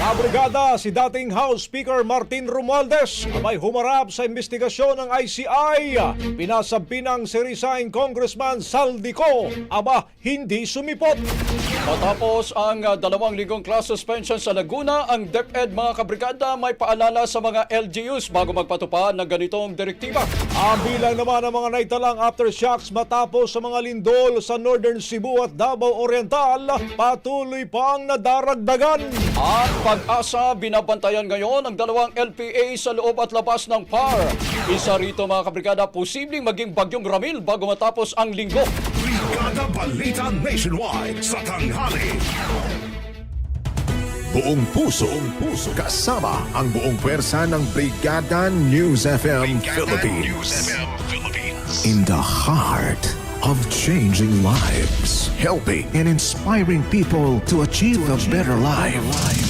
Kabrigada si dating House Speaker Martin Romualdez abay humarap sa investigasyon ng ICI. Pinasabpinang si resign Congressman Saldico aba hindi sumipot. Matapos ang uh, dalawang linggong class suspension sa Laguna, ang DepEd mga kabrigada may paalala sa mga LGUs bago magpatupad ng ganitong direktiba. Ang bilang naman ng mga naitalang aftershocks matapos sa mga lindol sa Northern Cebu at Davao Oriental, patuloy pang nadaragdagan. At pag-asa, binabantayan ngayon ang dalawang LPA sa loob at labas ng PAR. Isa rito mga kabrigada, posibleng maging bagyong Ramil bago matapos ang linggo. Brigada Balita Nationwide. Sa tanghali. Buong puso, buong puso kasama ang buong pwersa ng Brigada News FM Philippines. In the heart of changing lives, helping and inspiring people to achieve a better life.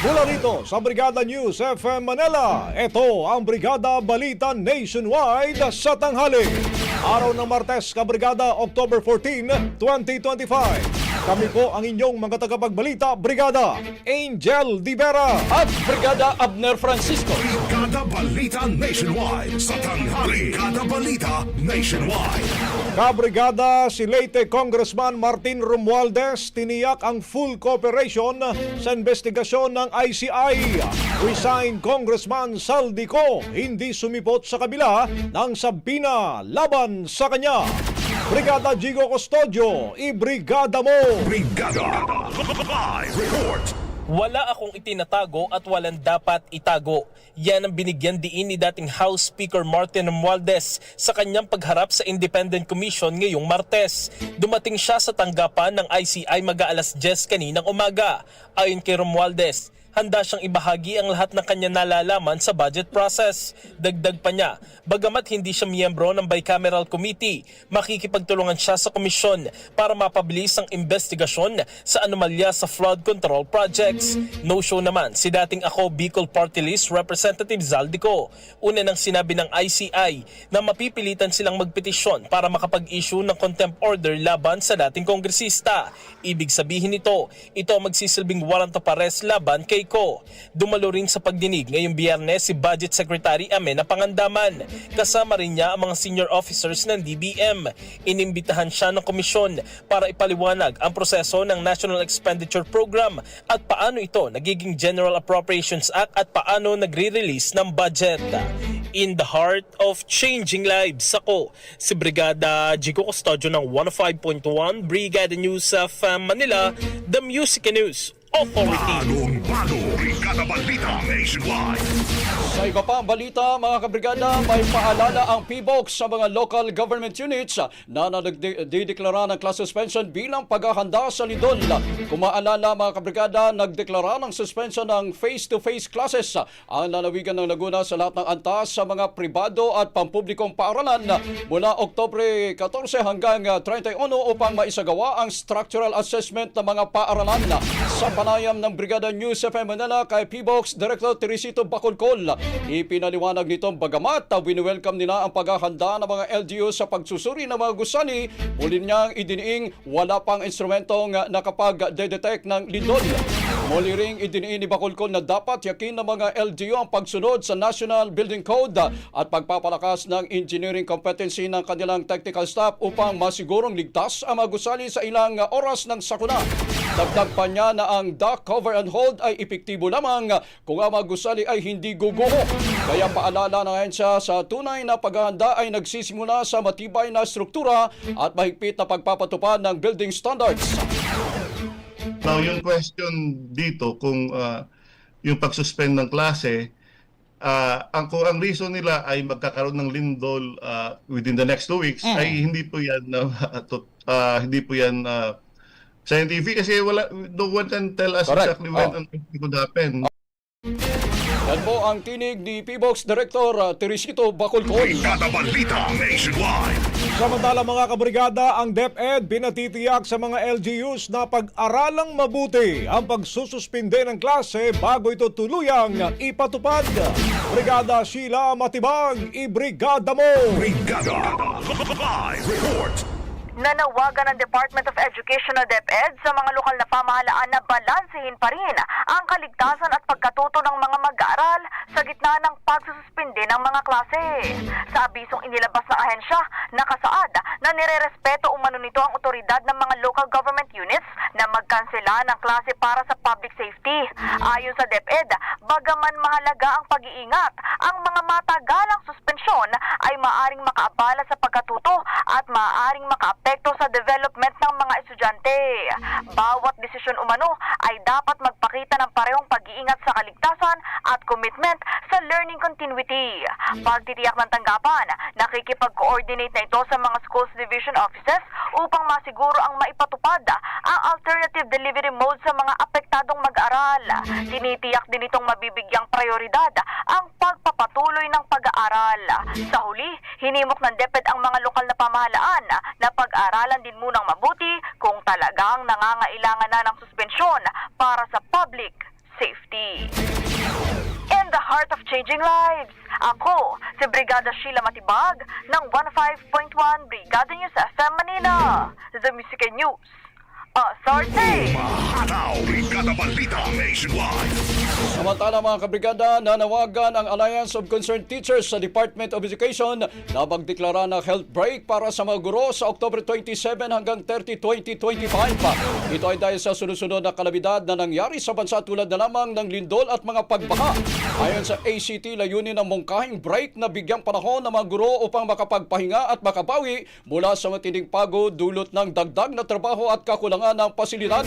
Mula rito sa Brigada News FM Manila, ito ang Brigada Balita Nationwide sa tanghali. Araw ng Martes, Kabrigada, October 14, 2025. Kami po ang inyong mga tagapagbalita, Brigada Angel Di Vera. At Brigada Abner Francisco. Brigada Balita Nationwide. Sa tanghali. Brigada Balita Nationwide. Kabrigada si Leyte Congressman Martin Romualdez tiniyak ang full cooperation sa investigasyon ng ICI. Resign Congressman Saldico hindi sumipot sa kabila ng sabina laban sa kanya. Brigada Jigo Custodio, ibrigada mo! Brigada. Live report. Wala akong itinatago at walang dapat itago. Yan ang binigyan diin ni dating House Speaker Martin Romualdez sa kanyang pagharap sa Independent Commission ngayong Martes. Dumating siya sa tanggapan ng ICI mag-aalas 10 kaninang umaga. Ayon kay Romualdez, handa siyang ibahagi ang lahat ng kanya nalalaman sa budget process. Dagdag pa niya, bagamat hindi siya miyembro ng bicameral committee, makikipagtulungan siya sa komisyon para mapabilis ang investigasyon sa anomalya sa flood control projects. No show naman si dating ako Bicol Party List Representative Zaldico. Una nang sinabi ng ICI na mapipilitan silang magpetisyon para makapag-issue ng contempt order laban sa dating kongresista. Ibig sabihin nito, ito magsisilbing warrant of arrest laban kay Ko. Dumalo rin sa pagdinig ngayong biyernes si Budget Secretary Amena Pangandaman. Kasama rin niya ang mga senior officers ng DBM. Inimbitahan siya ng komisyon para ipaliwanag ang proseso ng National Expenditure Program at paano ito nagiging General Appropriations Act at paano nagre-release ng budget. In the heart of changing lives, ako si Brigada Jigo Custodio ng 105.1 Brigada News of Manila, the Music News Authority. Bagong bago, Brigada Balita Nationwide. Sa iba pa balita, mga kabrigada, may paalala ang PBOX sa mga local government units na nagdideklara ng class suspension bilang paghahanda sa Lidol. Kung maalala, mga kabrigada, nagdeklara ng suspension ng face-to-face classes ang lalawigan ng Laguna sa lahat ng antas sa mga pribado at pampublikong paaralan mula Oktobre 14 hanggang 31 upang maisagawa ang structural assessment ng mga paaralan sa panayam ng Brigada News FM Manila kay PBOX Director Teresito Bacolcol. Ipinaliwanag nito bagamat uh, welcome nila ang paghahanda ng mga LGU sa pagsusuri ng mga gusani, muli niyang idiniing wala pang instrumentong nakapag-detect ng lindol. Muli ring idiniin ni Bacolcol na dapat yakin ng mga LGU ang pagsunod sa National Building Code at pagpapalakas ng engineering competency ng kanilang technical staff upang masigurong ligtas ang mga gusali sa ilang oras ng sakuna. Dagdag pa niya na ang dock cover and hold ay epektibo lamang kung ang mga gusali ay hindi guguho. Kaya paalala na ngayon siya sa tunay na paghahanda ay nagsisimula sa matibay na struktura at mahigpit na pagpapatupad ng building standards. Now, yung question dito kung ah, yung pag-suspend ng klase, ah, ang kung ang reason nila ay magkakaroon ng lindol ah, within the next two weeks ay hindi po yan na hindi po yan ah, scientific kasi wala no one can tell us Correct. exactly when Oh. it could happen. Yan po ang tinig ni PBOX Director uh, Teresito Bacolcol. Brigada Balita Nationwide. Samantala mga kabrigada, ang DepEd pinatitiyak sa mga LGUs na pag-aralang mabuti ang pagsususpinde ng klase bago ito tuluyang ipatupad. Brigada Sheila Matibag, ibrigada mo! Brigada Live Report. Nanawagan ng Department of Education o DepEd sa mga lokal na pamahalaan na balansehin pa rin ang kaligtasan at pagkatuto ng mga mag-aaral sa gitna ng pagsususpinde ng mga klase. Sa abisong inilabas ng ahensya, nakasaad na nirerespeto umano nito ang otoridad ng mga local government units na magkansela ng klase para sa public safety. Ayon sa DepEd, bagaman mahalaga ang pag-iingat, ang mga matagalang suspensyon ay maaring makaabala sa pagkatuto at maaring makaapekto sa development ng mga estudyante. Bawat desisyon umano ay dapat magpakita ng parehong pag-iingat sa kaligtasan at commitment sa learning continuity. Pagtitiyak ng tanggapan, nakikipag-coordinate na ito sa mga schools division offices upang masiguro ang maipatupad ang alternative delivery mode sa mga apektadong mag-aral. Tinitiyak din itong mabibigyang prioridad ang pagpapatuloy ng pag-aaral. Sa huli, hinimok ng DepEd ang mga lokal na pamahalaan na pag-aralan din munang mabuti kung talagang nangangailangan na ng suspensyon para sa public safety. In the heart of changing lives, ako si Brigada Sheila Matibag ng 15.1 Brigada News FM Manila, The Music News Authority. Mahataw. Brigada Balita Nationwide. Samantala mga kabrigada, nanawagan ang Alliance of Concerned Teachers sa Department of Education na magdeklara ng health break para sa mga guro sa October 27 hanggang 30, 2025. Ito ay dahil sa sunod-sunod na kalabidad na nangyari sa bansa tulad na lamang ng lindol at mga pagbaha. Ayon sa ACT, layunin ng mungkahing break na bigyang panahon ng mga guro upang makapagpahinga at makabawi mula sa matinding pagod dulot ng dagdag na trabaho at kakulangan kakulangan ng pasilidad.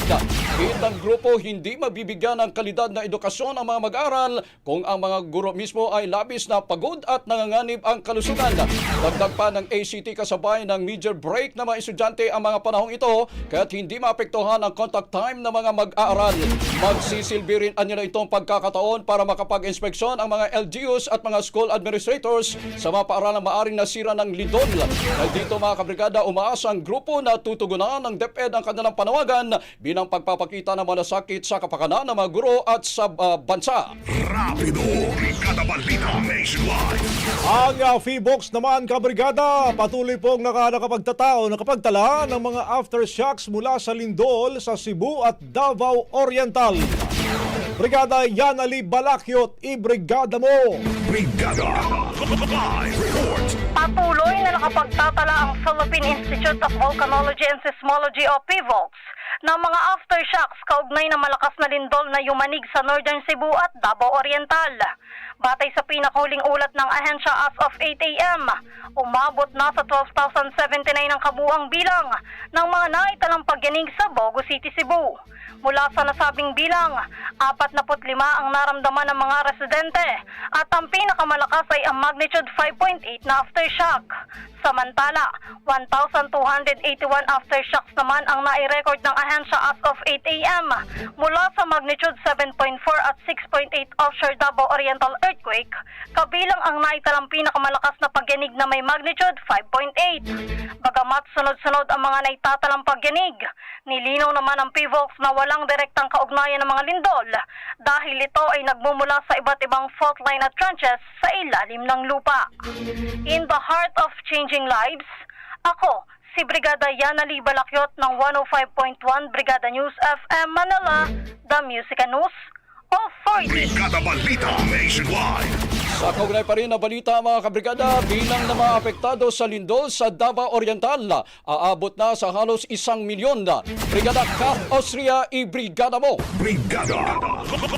Kitang grupo hindi mabibigyan ng kalidad na edukasyon ang mga mag-aaral kung ang mga guro mismo ay labis na pagod at nanganganib ang kalusugan. Dagdag pa ng ACT kasabay ng major break ng mga estudyante ang mga panahong ito kaya't hindi maapektuhan ang contact time ng mga mag-aaral. Magsisilbi rin nila itong pagkakataon para makapag-inspeksyon ang mga LGUs at mga school administrators sa mga paaralang maaring nasira ng lidon. Dahil dito mga kabrigada, umaasa ang grupo na tutugunan ng DepEd ang kanilang panawagan bilang pagpapakita ng malasakit sa kapakanan ng mga guro at sa ah, bansa. Rapido, Brigada Balita Nationwide. Ang uh, Feebox naman, kabrigada, patuloy pong naka, nakapagtatao, nakapagtala ng mga aftershocks mula sa Lindol, sa Cebu at Davao Oriental. Brigada Yanali Balakyot, i-brigada mo! Brigada. Live report. Patuloy na nakapagtatala ang Philippine Institute of Volcanology and Seismology o PVOX ng mga aftershocks kaugnay ng malakas na lindol na yumanig sa Northern Cebu at Davao Oriental. Batay sa pinakuling ulat ng ahensya as of 8 a.m., umabot na sa 12,079 ang kabuang bilang ng mga naitalang pagyanig sa Bogo City, Cebu. Mula sa nasabing bilang, 45 ang naramdaman ng mga residente at ang pinakamalakas ay ang magnitude 5.8 na aftershock. Samantala, 1,281 aftershocks naman ang nai-record ng ahensya as of 8 a.m. mula sa magnitude 7.4 at 6.8 offshore Davao Oriental earthquake, kabilang ang naitalang pinakamalakas na pagyanig na may magnitude 5.8. Bagamat sunod-sunod ang mga naitatalang pagyanig, nilinaw naman ang PVOX na walang direktang kaugnayan ng mga lindol dahil ito ay nagmumula sa iba't ibang fault line at trenches sa ilalim ng lupa. In the heart of changing lives, ako, si Brigada Yana Lee Balakyot ng 105.1 Brigada News FM Manila, The Music and News. Brigada Balita Nationwide. Sa kaugnay pa rin na balita mga kabrigada, bilang na mga apektado sa lindol sa Davao Oriental, aabot na sa halos isang milyon na. Brigada Cap Austria, i-brigada mo! Brigada.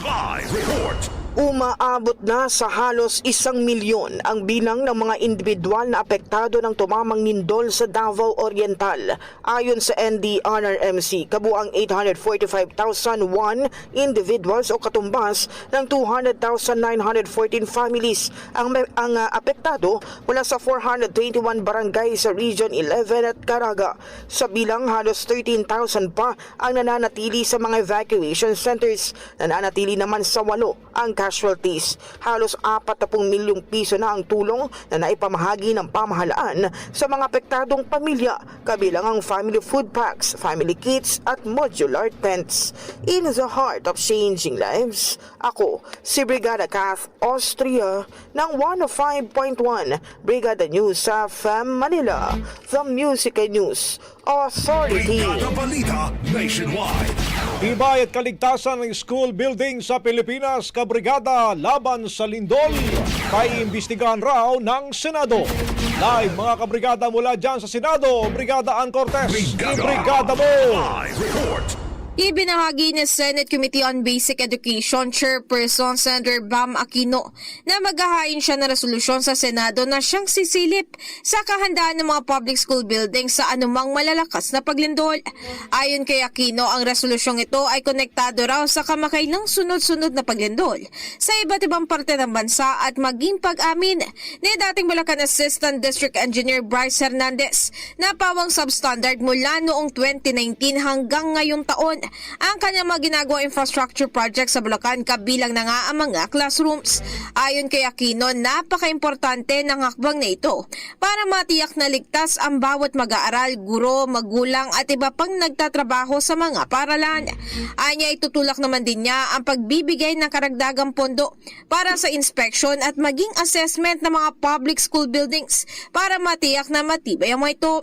Live report. Umaabot na sa halos isang milyon ang bilang ng mga individual na apektado ng tumamang nindol sa Davao Oriental. Ayon sa NDRRMC, kabuang 845,001 individuals o katumbas ng 200,914 families ang, ang ah, apektado mula sa 421 barangay sa Region 11 at Caraga. Sa bilang halos 13,000 pa ang nananatili sa mga evacuation centers. Nananatili naman sa walo ang casualties. Halos 40 milyong piso na ang tulong na naipamahagi ng pamahalaan sa mga apektadong pamilya kabilang ang family food packs, family kits at modular tents. In the heart of changing lives, ako si Brigada Kath Austria ng 105.1 Brigada News sa FM Manila, The Music and News Authority. Brigada Balita Nationwide. Tibay at kaligtasan ng school building sa Pilipinas, kabrigada laban sa lindol, paiimbestigahan raw ng Senado. Live mga kabrigada mula dyan sa Senado, Brigada Ann Cortez, Brigada. i-brigada mo! Live report. Ibinahagi ni Senate Committee on Basic Education Chairperson Senator Bam Aquino na maghahain siya ng resolusyon sa Senado na siyang sisilip sa kahandaan ng mga public school buildings sa anumang malalakas na paglindol. Ayon kay Aquino, ang resolusyong ito ay konektado raw sa kamakailang sunod-sunod na paglindol sa iba't ibang parte ng bansa at maging pag-amin ni dating Bulacan Assistant District Engineer Bryce Hernandez na pawang substandard mula noong 2019 hanggang ngayong taon ang kanyang mga ginagawang infrastructure project sa Bulacan kabilang na nga ang mga classrooms. Ayon kay Aquino, napaka-importante ng hakbang na ito para matiyak na ligtas ang bawat mag-aaral, guro, magulang at iba pang nagtatrabaho sa mga paralan. Anya itutulak naman din niya ang pagbibigay ng karagdagang pondo para sa inspection at maging assessment ng mga public school buildings para matiyak na matibay ang mga ito.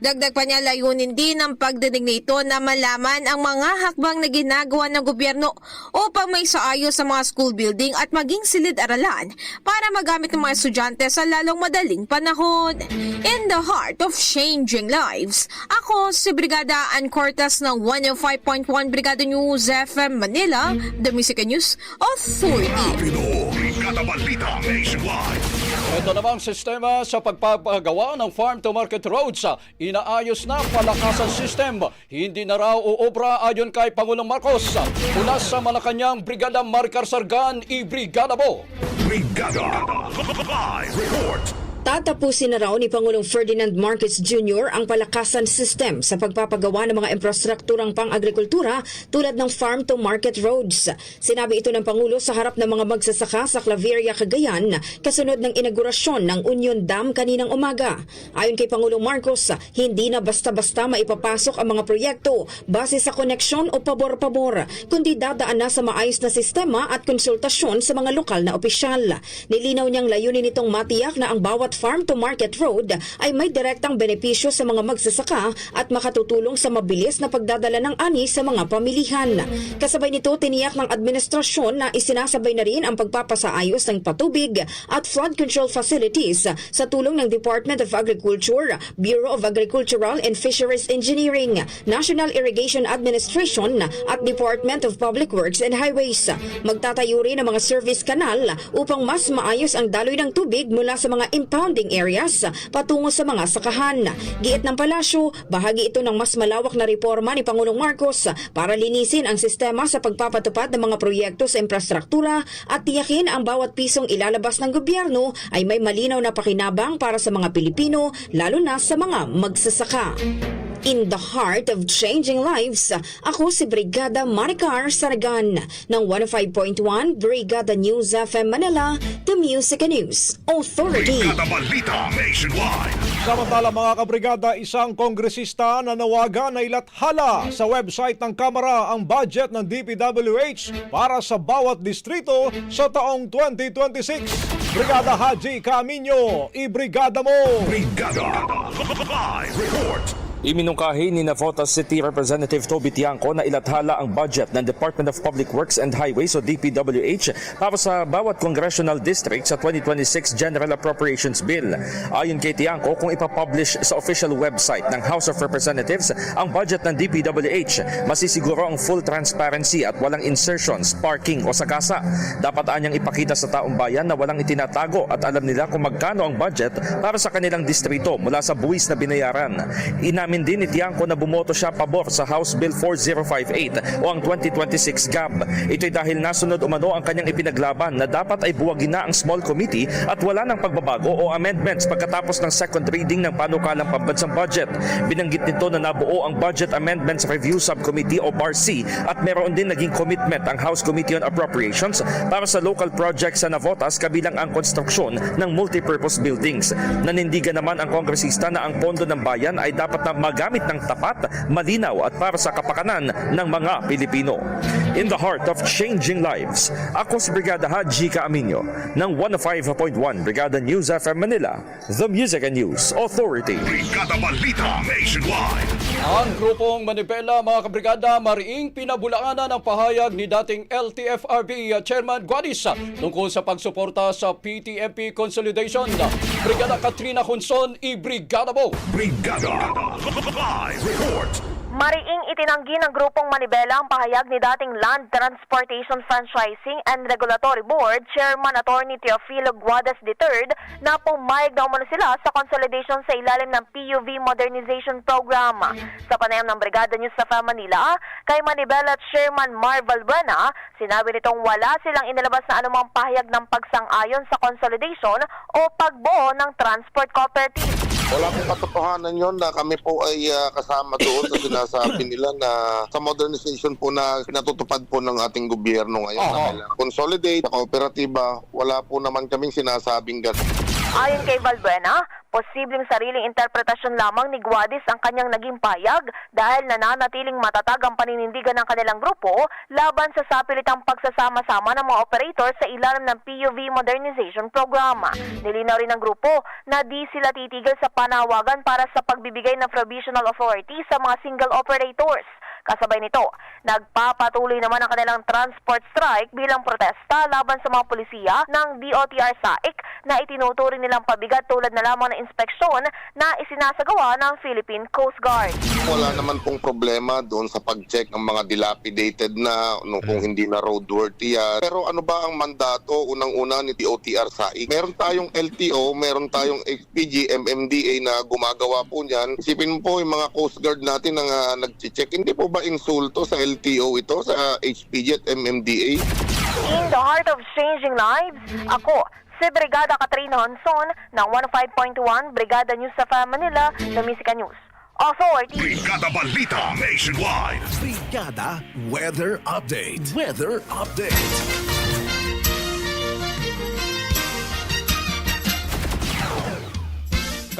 Dagdag pa niya layunin din ang pagdinig nito na malaman ang mga hakbang na ginagawa ng gobyerno upang may saayos sa mga school building at maging silid-aralan para magamit ng mga estudyante sa lalong madaling panahon. In the heart of changing lives, ako si Brigada Ann Cortez ng 105.1 Brigada News FM Manila, The Music News Authority. Rapido. Brigada Balita Nationwide. Ito namang sistema sa pagpapagawa ng farm-to-market roads. Inaayos na palakasan system. Hindi na raw uobra ayon kay Pangulong Marcos. Mula sa Malacanang, Brigada Maricar Sargan, i-Brigada mo. Brigada Live Report Tatapusin na raw ni Pangulong Ferdinand Marcos Jr. ang palakasan system sa pagpapagawa ng mga infrastrukturang pang-agrikultura tulad ng farm-to-market roads. Sinabi ito ng Pangulo sa harap ng mga magsasaka sa Claveria, Cagayan kasunod ng inaugurasyon ng Union Dam kaninang umaga. Ayon kay Pangulong Marcos, hindi na basta-basta maipapasok ang mga proyekto base sa koneksyon o pabor-pabor, kundi dadaan na sa maayos na sistema at konsultasyon sa mga lokal na opisyal. Nilinaw niyang layunin nitong matiyak na ang bawat farm-to-market road ay may direktang benepisyo sa mga magsasaka at makatutulong sa mabilis na pagdadala ng ani sa mga pamilihan. Kasabay nito, tiniyak ng administrasyon na isinasabay na rin ang pagpapasaayos ng patubig at flood control facilities sa tulong ng Department of Agriculture, Bureau of Agricultural and Fisheries Engineering, National Irrigation Administration at Department of Public Works and Highways. Magtatayo rin ng mga service canal upang mas maayos ang daloy ng tubig mula sa mga impounding areas patungo sa mga sakahan. Giit ng palasyo, bahagi ito ng mas malawak na reforma ni Pangulong Marcos para linisin ang sistema sa pagpapatupad ng mga proyekto sa infrastruktura at tiyakin ang bawat pisong ilalabas ng gobyerno ay may malinaw na pakinabang para sa mga Pilipino, lalo na sa mga magsasaka. In the heart of changing lives, ako si Brigada Maricar Saragan ng 105.1 Brigada News FM Manila, The Music and News Authority. Brigada Balita Nationwide Samantala mga kabrigada, isang kongresista na nawagan na ilathala sa website ng Kamara ang budget ng DPWH para sa bawat distrito sa taong 2026. Brigada Haji Camino, ibrigada mo! Brigada Live Report Iminungkahi ni Navotas City Representative Toby Tiangco na ilathala ang budget ng Department of Public Works and Highways o DPWH para sa bawat congressional district sa 2026 General Appropriations Bill. Ayon kay Tiangco, kung ipapublish sa official website ng House of Representatives ang budget ng DPWH, masisiguro ang full transparency at walang insertions, parking o sagasa. Dapat anyang ipakita sa taong bayan na walang itinatago at alam nila kung magkano ang budget para sa kanilang distrito mula sa buwis na binayaran. Inamin din ni Tiangco na bumoto siya pabor sa House Bill 4058 o ang 2026 GAB. Ito'y dahil nasunod umano ang kanyang ipinaglaban na dapat ay buwagin na ang small committee at wala ng pagbabago o amendments pagkatapos ng second reading ng panukalang pambansang budget. Binanggit nito na nabuo ang Budget Amendments Review Subcommittee o BARC at meron din naging commitment ang House Committee on Appropriations para sa local projects sa Navotas kabilang ang konstruksyon ng multipurpose buildings. Nanindigan naman ang kongresista na ang pondo ng bayan ay dapat na magamit ng tapat, malinaw at para sa kapakanan ng mga Pilipino. In the heart of changing lives, ako si Brigada Haji Caaminyo ng 105.1 Brigada News FM Manila, The Music and News Authority. Brigada Balita Nationwide Ang grupong Manibela, mga kabrigada, mariing pinabulaanan ng pahayag ni dating LTFRB Chairman Guadis tungkol sa pagsuporta sa PTFP Consolidation. Brigada Katrina Hunson, i-brigada mo! Brigada Live Report Mariing itinanggi ng grupong Manibela ang pahayag ni dating Land Transportation Franchising and Regulatory Board Chairman Attorney Teofilo Guadas III na pumayag na umano sila sa consolidation sa ilalim ng PUV Modernization Program. Sa panayam ng Brigada News sa Manila, kay Manibela Chairman Mar Valbuena, sinabi nitong wala silang inilabas na anumang pahayag ng pagsang-ayon sa consolidation o pagbuo ng transport cooperative. Wala pong katotohanan yon na kami po ay ah, kasama doon sa sinasabi nila na sa modernization po na pinatutupad po ng ating gobyerno ngayon na kailangan consolidate, kooperatiba, wala po naman kaming sinasabing gano'n. Ayon kay Valbuena, posibleng sariling interpretasyon lamang ni Guadis ang kanyang naging payag dahil nananatiling matatag ang paninindigan ng kanilang grupo laban sa sapilitang pagsasama-sama ng mga operator sa ilalim ng PUV Modernization Program. Nilinaw rin ng grupo na di sila titigil sa panawagan para sa pagbibigay ng provisional authority sa mga single operators. Kasabay nito, nagpapatuloy naman ang kanilang transport strike bilang protesta laban sa mga pulisya ng DOTR SAIC na itinuturing nilang pabigat tulad na lamang ng inspeksyon na isinasagawa ng Philippine Coast Guard. Wala naman pong problema doon sa pag-check ng mga dilapidated na no, kung hindi na roadworthy yan. Pero ano ba ang mandato unang-una ni DOTR SAIC? Meron tayong LTO, meron tayong XPG, MMDA na gumagawa po niyan. Isipin mo po yung mga Coast Guard natin na uh, nag-check. Hindi po ba insulto sa LTO ito, sa HPG at MMDA? In the heart of changing lives, ako, si Brigada Katrina Honson ng 105.1 Brigada News sa Manila ng Musica News. Authority. Brigada Balita Nationwide. Brigada Weather Update. Weather Update.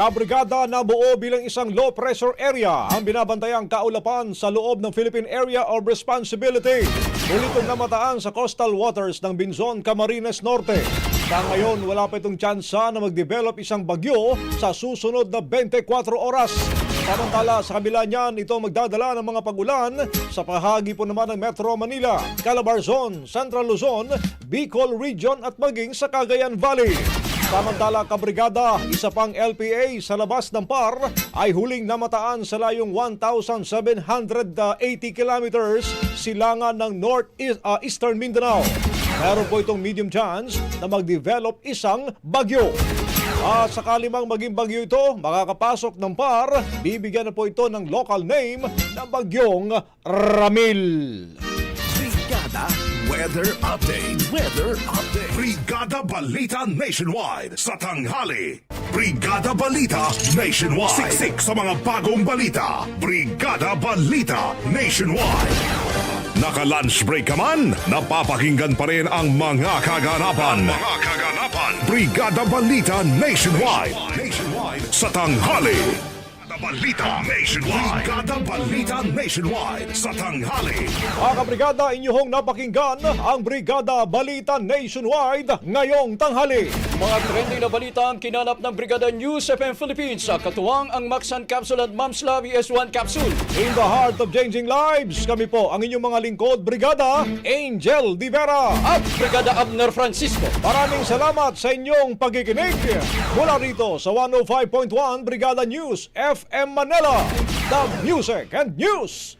Kabrigada na buo bilang isang low pressure area ang binabantayang kaulapan sa loob ng Philippine Area of Responsibility. Ulitong namataan sa coastal waters ng Binzon, Camarines Norte. Sa ngayon, wala pa itong tsansa na mag-develop isang bagyo sa susunod na 24 oras. Samantala, sa kabila niyan, ito magdadala ng mga pagulan sa pahagi po naman ng Metro Manila, Calabarzon, Central Luzon, Bicol Region at maging sa Cagayan Valley. Samantala, kabrigada, isa pang LPA sa labas ng PAR ay huling namataan sa layong 1,780 kilometers silangan ng North-Eastern Mindanao. Meron po itong medium chance na mag-develop isang bagyo. At sakali mang maging bagyo ito, makakapasok ng PAR, bibigyan na po ito ng local name na bagyong Ramil. Brigada Weather Update. Weather Update. Brigada Balita Nationwide sa tanghali. Brigada Balita Nationwide. Siksik sa mga bagong balita. Brigada Balita Nationwide. Naka-lunch break ka man, napapakinggan pa rin ang mga kaganapan. mga kaganapan. Brigada Balita Nationwide. Nationwide sa tanghali. Balita Nationwide. Brigada Balita Nationwide sa tanghali. Mga kabrigada, inyong napakinggan ang Brigada Balita Nationwide ngayong tanghali. Mga trending na balita ang kinanap ng Brigada News FM Philippines sa katuwang ang Maxan Capsule at Mamsla VS1 Capsule. In the heart of changing lives, kami po ang inyong mga lingkod, Brigada Angel Divera. At Brigada Abner Francisco. Maraming salamat sa inyong pagkikinig. Mula rito sa 105.1 Brigada News FM Manila, the Music and News